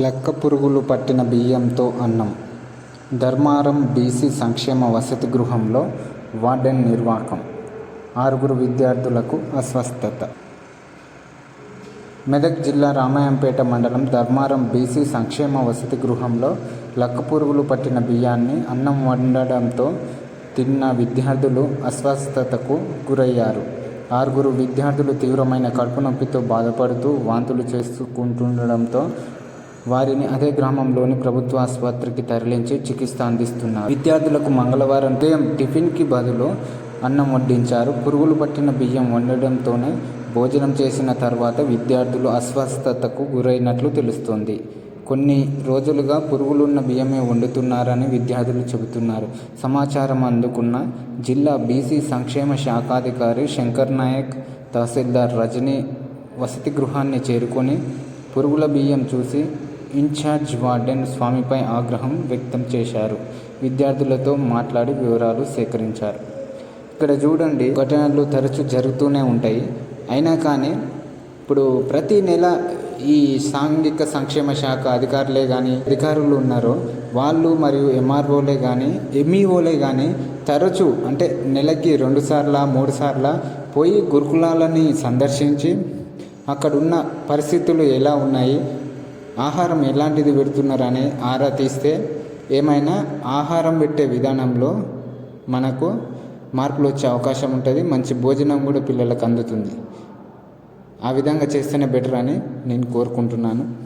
లక్క పురుగులు పట్టిన బియ్యంతో అన్నం. ధర్మారం బీసీ సంక్షేమ వసతి గృహంలో వార్డెన్ నిర్వాకం. ఆరుగురు విద్యార్థులకు అస్వస్థత. మెదక్ జిల్లా రామాయంపేట మండలం ధర్మారం బీసీ సంక్షేమ వసతి గృహంలో లక్క పురుగులు పట్టిన బియ్యాన్ని అన్నం వండడంతో తిన్న విద్యార్థులు అస్వస్థతకు గురయ్యారు. ఆరుగురు విద్యార్థులు తీవ్రమైన కడుపు నొప్పితో బాధపడుతూ వాంతులు చేసుకుంటుండడంతో వారిని అదే గ్రామంలోని ప్రభుత్వ ఆసుపత్రికి తరలించి చికిత్స అందిస్తున్నారు. విద్యార్థులకు మంగళవారం ఉదయం టిఫిన్కి బదులు అన్నం వడ్డించారు. పురుగులు పట్టిన బియ్యం వండడంతోనే భోజనం చేసిన తర్వాత విద్యార్థులు అస్వస్థతకు గురైనట్లు తెలుస్తోంది. కొన్ని రోజులుగా పురుగులున్న బియ్యమే వండుతున్నారని విద్యార్థులు చెబుతున్నారు. సమాచారం అందుకున్న జిల్లా బీసీ సంక్షేమ శాఖాధికారి శంకర్ నాయక్ తహసీల్దార్ రజనీ వసతి గృహాన్ని చేరుకొని పురుగుల బియ్యం చూసి ఇన్ఛార్జ్ వార్డెన్ స్వామిపై ఆగ్రహం వ్యక్తం చేశారు. విద్యార్థులతో మాట్లాడి వివరాలు సేకరించారు. ఇక్కడ చూడండి ఘటనలు తరచూ జరుగుతూనే ఉంటాయి. అయినా కానీ ఇప్పుడు ప్రతి నెల ఈ సాంఘిక సంక్షేమ శాఖ అధికారులే కానీ అధికారులు ఉన్నారో వాళ్ళు మరియు ఎంఆర్ఓలే కానీ ఎంఈఓలే కానీ తరచూ అంటే నెలకి రెండు సార్ల మూడు సార్ల పోయి గురుకులాలని సందర్శించి అక్కడున్న పరిస్థితులు ఎలా ఉన్నాయి ఆహారం ఎలాంటిది పెడుతున్నారని ఆరా తీస్తే ఏమైనా ఆహారం పెట్టే విధానంలో మనకు మార్పులు వచ్చే అవకాశం ఉంటుంది మంచి భోజనం కూడా పిల్లలకు అందుతుంది. ఆ విధంగా చేస్తేనే బెటర్ అని నేను కోరుకుంటున్నాను.